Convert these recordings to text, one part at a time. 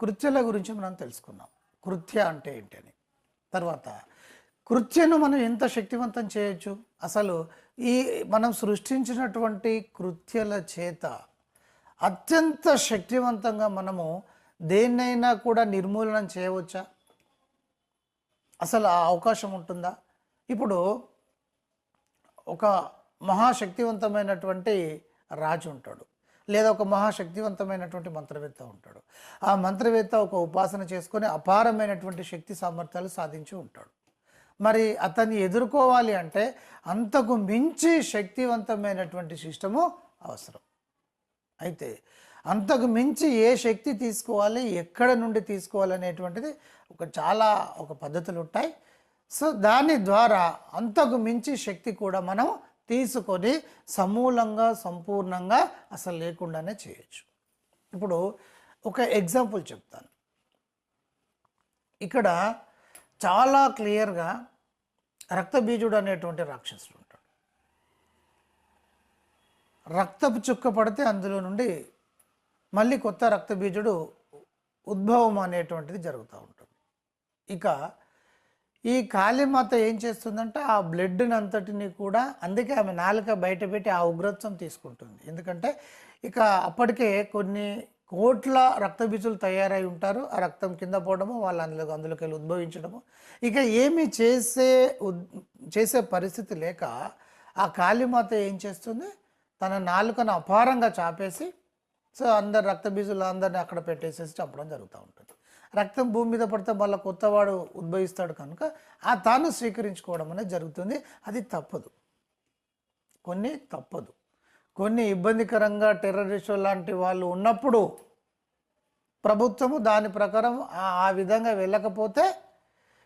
కృత్యల గురించి మనం తెలుసుకున్నాం కృత్య అంటే ఏంటని. తర్వాత కృత్యను మనం ఎంత శక్తివంతం చేయొచ్చు? అసలు ఈ మనం సృష్టించినటువంటి కృత్యల చేత అత్యంత శక్తివంతంగా మనము దేన్నైనా కూడా నిర్మూలనం చేయవచ్చా? అసలు ఆ అవకాశం ఉంటుందా? ఇప్పుడు ఒక మహాశక్తివంతమైనటువంటి రాజు ఉంటాడు. లేదా ఒక మహాశక్తివంతమైనటువంటి మంత్రవేత్త ఉంటాడు. ఆ మంత్రవేత్త ఒక ఉపాసన చేసుకొని అపారమైనటువంటి శక్తి సామర్థ్యాలు సాధించి ఉంటాడు. మరి అతన్ని ఎదుర్కోవాలి అంటే అంతకు మించి శక్తివంతమైనటువంటి సిస్టము అవసరం. అయితే అంతకు మించి ఏ శక్తి తీసుకోవాలి ఎక్కడ నుండి తీసుకోవాలి అనేటువంటిది ఒక చాలా ఒక పద్ధతులు ఉంటాయి. సో దాని ద్వారా అంతకు మించి శక్తి కూడా మనం తీసుకొని సమూలంగా సంపూర్ణంగా అసలు లేకుండానే చేయొచ్చు. ఇప్పుడు ఒక ఎగ్జాంపుల్ చెప్తాను. ఇక్కడ చాలా క్లియర్గా రక్తబీజుడు అనేటువంటి రాక్షసుడు ఉంటాడు. రక్తపు చుక్క పడితే అందులో నుండి మళ్ళీ కొత్త రక్తబీజుడు ఉద్భవం అనేటువంటిది జరుగుతూ ఉంటుంది. ఇక ఈ కాళీమాత ఏం చేస్తుందంటే ఆ బ్లడ్ని అంతటిని కూడా అందుకే ఆమె నాలుక బయట పెట్టి ఆ ఉగ్రత్వం తీసుకుంటుంది. ఎందుకంటే ఇక అప్పటికే కొన్ని కోట్ల రక్తబీజులు తయారై ఉంటారు. ఆ రక్తం కింద పోవడము వాళ్ళు అందులో అందులోకి వెళ్ళి ఉద్భవించడము. ఇక ఏమి చేసే ఉద్ చేసే పరిస్థితి లేక ఆ కాళీమాత ఏం చేస్తుంది? తన నాలుకను అపారంగా చాపేసి సో అందరు రక్తబీజులు అందరిని అక్కడ పెట్టేసేసి చంపడం జరుగుతూ ఉంటుంది. రక్తం భూమి మీద పడితే మళ్ళీ కొత్తవాడు ఉద్భవిస్తాడు కనుక ఆ తాను స్వీకరించుకోవడం అనేది జరుగుతుంది. అది తప్పదు. కొన్ని తప్పదు. కొన్ని ఇబ్బందికరంగా టెర్రరిస్టు లాంటి వాళ్ళు ఉన్నప్పుడు ప్రభుత్వము దాని ప్రకారం ఆ- విధంగా వెళ్ళకపోతే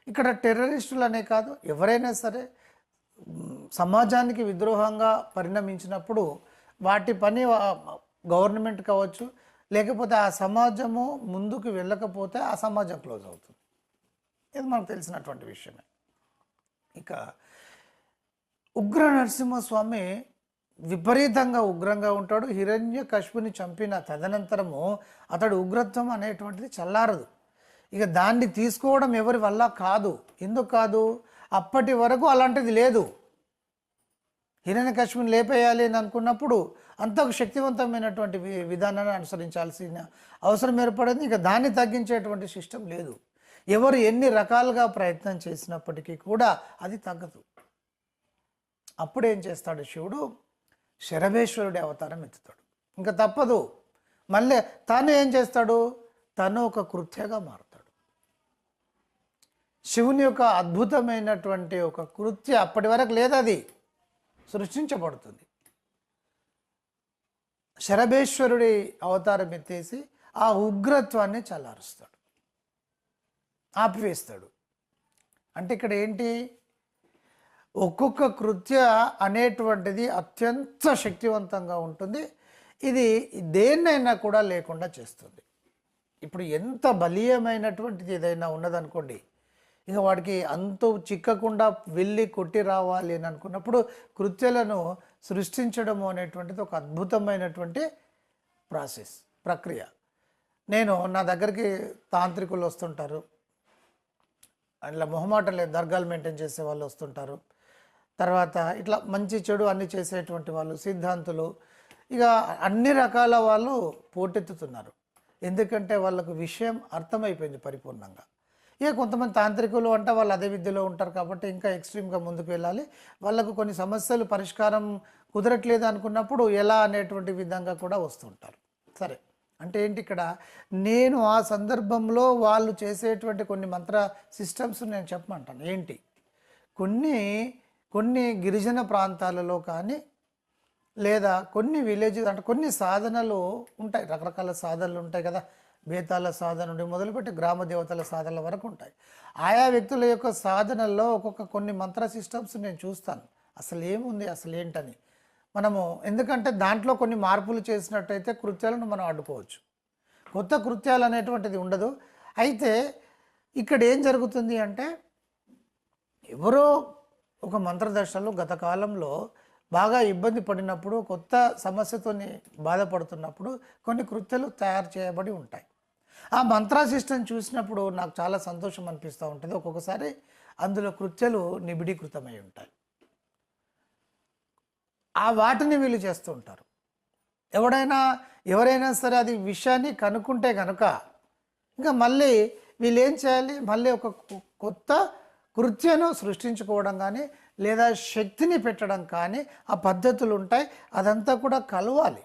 ఇక్కడ టెర్రరిస్టులు అనే కాదు ఎవరైనా సరే సమాజానికి విద్రోహంగా పరిణమించినప్పుడు వాటి పని గవర్నమెంట్ కావచ్చు లేకపోతే ఆ సమాజము ముందుకు వెళ్ళకపోతే ఆ సమాజం క్లోజ్ అవుతుంది. ఇది మనకు తెలిసినటువంటి విషయమే. ఇక ఉగ్ర నరసింహస్వామి విపరీతంగా ఉగ్రంగా ఉంటాడు. హిరణ్య కశిపుని చంపిన తదనంతరము అతడు ఉగ్రత్వం అనేటువంటిది చల్లారదు. ఇక దాన్ని తీసుకోవడం ఎవరి వల్ల కాదు. ఎందుకు కాదు? అప్పటి వరకు అలాంటిది లేదు. హిరణ్యకశ్మిని లేపేయాలి అని అనుకున్నప్పుడు అంతకు శక్తివంతమైనటువంటి విధానాన్ని అనుసరించాల్సిన అవసరం ఏర్పడింది. ఇక దాన్ని తగ్గించేటువంటి సిస్టమ్ లేదు. ఎవరు ఎన్ని రకాలుగా ప్రయత్నం చేసినప్పటికీ కూడా అది తగ్గదు. అప్పుడు ఏం చేస్తాడు శివుడు? శరభేశ్వరుడి అవతారం ఎత్తుతాడు. ఇంకా తప్పదు. మళ్ళీ తాను ఏం చేస్తాడు? తను ఒక కృత్యగా మారుతాడు. శివుని యొక్క అద్భుతమైనటువంటి ఒక కృత్య అప్పటి వరకు లేదు అది సృష్టించబడుతుంది. శరభేశ్వరుడి అవతారం ఎత్తేసి ఆ ఉగ్రత్వాన్ని చల్లారుస్తాడు. ఆపివేస్తాడు. అంటే ఇక్కడ ఏంటి? ఒక్కొక్క కృత్య అనేటువంటిది అత్యంత శక్తివంతంగా ఉంటుంది. ఇది దేన్నైనా కూడా లేకుండా చేస్తుంది. ఇప్పుడు ఎంత బలీయమైనటువంటిది ఏదైనా ఉన్నదనుకోండి ఇక వాడికి అంతు చిక్కకుండా వెళ్ళి కొట్టి రావాలి అని అనుకున్నప్పుడు కృత్యలను సృష్టించడము అనేటువంటిది ఒక అద్భుతమైనటువంటి ప్రాసెస్ ప్రక్రియ. నేను నా దగ్గరికి తాంత్రికులు వస్తుంటారు. అట్లా మొహమాటం లేదు దర్గాలు మెయింటైన్ చేసే వాళ్ళు వస్తుంటారు. తర్వాత ఇట్లా మంచి చెడు అన్ని చేసేటువంటి వాళ్ళు సిద్ధాంతులు. ఇక అన్ని రకాల వాళ్ళు పోటెత్తుతున్నారు. ఎందుకంటే వాళ్ళకు విషయం అర్థమైపోయింది పరిపూర్ణంగా. ఇక కొంతమంది తాంత్రికులు అంటే వాళ్ళు అదే విద్యలో ఉంటారు కాబట్టి ఇంకా ఎక్స్ట్రీమ్గా ముందుకు వెళ్ళాలి. వాళ్ళకు కొన్ని సమస్యలు పరిష్కారం కుదరట్లేదు అనుకున్నప్పుడు ఎలా అనేటువంటి విధంగా కూడా వస్తుంటారు సరే అంటే ఏంటి ఇక్కడ? నేను ఆ సందర్భంలో వాళ్ళు చేసేటువంటి కొన్ని మంత్ర సిస్టమ్స్ నేను చెప్పమంటాను. ఏంటి? కొన్ని కొన్ని గిరిజన ప్రాంతాలలో కానీ లేదా కొన్ని విలేజ్ అంటే కొన్ని సాధనలు ఉంటాయి. రకరకాల సాధనలు ఉంటాయి కదా. బేతాల సాధన నుండి మొదలుపెట్టి గ్రామ దేవతల సాధనల వరకు ఉంటాయి. ఆయా వ్యక్తుల యొక్క సాధనల్లో ఒక్కొక్క కొన్ని మంత్ర సిస్టమ్స్ నేను చూస్తాను. అసలు ఏముంది? అసలు ఏంటని? మనము ఎందుకంటే దాంట్లో కొన్ని మార్పులు చేసినట్టయితే కృత్యాలను మనం అడ్డుకోవచ్చు కొత్త కృత్యాలు అనేటువంటిది ఉండదు. అయితే ఇక్కడ ఏం జరుగుతుంది అంటే ఎవరో ఒక మంత్రదర్శనలు గత కాలంలో బాగా ఇబ్బంది పడినప్పుడు కొత్త సమస్యతో బాధపడుతున్నప్పుడు కొన్ని కృత్యాలు తయారు చేయబడి ఉంటాయి. ఆ మంత్రా సిస్టమ్ చూసినప్పుడు నాకు చాలా సంతోషం అనిపిస్తూ ఉంటుంది. ఒక్కొక్కసారి అందులో కృత్యాలు నిబిడీకృతమై ఉంటాయి. ఆ వాటిని వీళ్ళు చేస్తూ ఉంటారు. ఎవడైనా ఎవరైనా సరే అది విషయాన్ని కనుక్కుంటే కనుక ఇంకా మళ్ళీ వీళ్ళు ఏం చేయాలి? మళ్ళీ ఒక కొత్త కృత్యను సృష్టించుకోవడం కానీ లేదా శక్తిని పెట్టడం కానీ ఆ పద్ధతులు ఉంటాయి. అదంతా కూడా కలవాలి.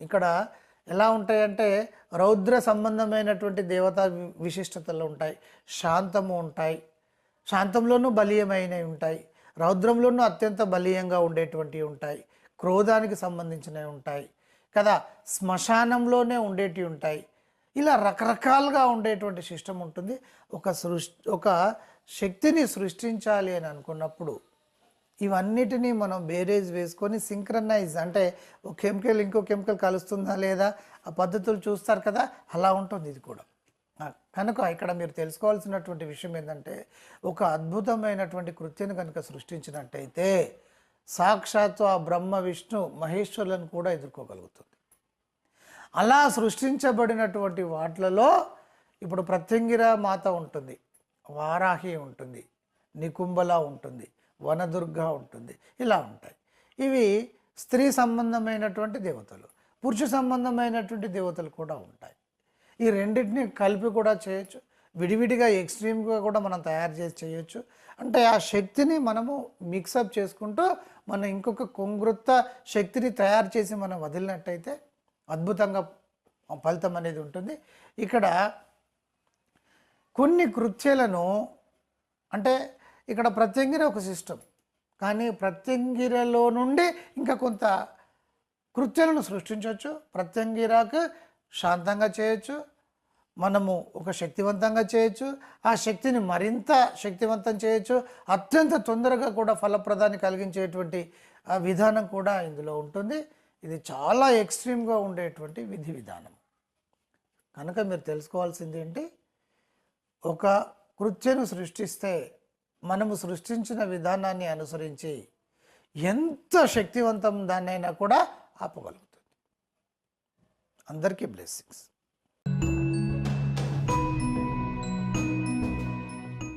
ఇక్కడ ఎలా ఉంటాయంటే రౌద్ర సంబంధమైనటువంటి దేవతా విశిష్టతలు ఉంటాయి. శాంతము ఉంటాయి. శాంతంలోనూ బలీయమైనవి ఉంటాయి. రౌద్రంలోనూ అత్యంత బలీయంగా ఉండేటువంటివి ఉంటాయి. క్రోధానికి సంబంధించినవి ఉంటాయి. కదా శ్మశానంలోనే ఉండేటివి ఉంటాయి. ఇలా రకరకాలుగా ఉండేటువంటి సిస్టమ్ ఉంటుంది. ఒక సృష్టి ఒక శక్తిని సృష్టించాలి అని అనుకున్నప్పుడు ఇవన్నిటినీ మనం బేరేజ్ వేసుకొని సింక్రనైజ్ అంటే ఒక కెమికల్ ఇంకో కెమికల్ కలుస్తుందా లేదా? ఆ పద్ధతులు చూస్తారు కదా? అలా ఉంటుంది ఇది కూడా. కనుక ఇక్కడ మీరు తెలుసుకోవాల్సినటువంటి విషయం ఏంటంటే ఒక అద్భుతమైనటువంటి కృత్యను కనుక సృష్టించినట్టయితే సాక్షాత్తు ఆ బ్రహ్మ విష్ణు మహేశ్వరులను కూడా ఎదుర్కోగలుగుతుంది. అలా సృష్టించబడినటువంటి వాటిలలో ఇప్పుడు ప్రత్యంగిర మాత ఉంటుంది వారాహి ఉంటుంది నికుంబల ఉంటుంది వనదుర్గ ఉంటుంది. ఇలా ఉంటాయి. ఇవి స్త్రీ సంబంధమైనటువంటి దేవతలు పురుష సంబంధమైనటువంటి దేవతలు కూడా ఉంటాయి. ఈ రెండింటిని కలిపి కూడా చేయొచ్చు. విడివిడిగా ఎక్స్ట్రీమ్గా కూడా మనం తయారు చేసి చేయొచ్చు. అంటే ఆ శక్తిని మనము మిక్సప్ చేసుకుంటూ మనం ఇంకొక కొంగృత్త శక్తిని తయారు చేసి మనం వదిలినట్టయితే అద్భుతంగా ఫలితం అనేది ఉంటుంది. ఇక్కడ కొన్ని కృత్యలను అంటే ఇక్కడ ప్రత్యంగిర ఒక సిస్టమ్. కానీ ప్రత్యంగిరలో నుండి ఇంకా కొంత కృత్యాలను సృష్టించవచ్చు. ప్రత్యంగిరాకు శాంతంగా చేయొచ్చు. మనము ఒక శక్తివంతంగా చేయొచ్చు. ఆ శక్తిని మరింత శక్తివంతం చేయొచ్చు. అత్యంత తొందరగా కూడా ఫలప్రదాన్ని కలిగించేటువంటి ఆ విధానం కూడా ఇందులో ఉంటుంది. ఇది చాలా ఎక్స్ట్రీమ్గా ఉండేటువంటి విధి విధానం. కనుక మీరు తెలుసుకోవాల్సింది ఏంటి? ఒక కృత్యను సృష్టిస్తే మనము సృష్టించిన విధానాన్ని అనుసరించి ఎంత శక్తివంతం దాన్నైనా కూడా ఆపగలుగుతుంది. అందరికీ బ్లెస్సింగ్స్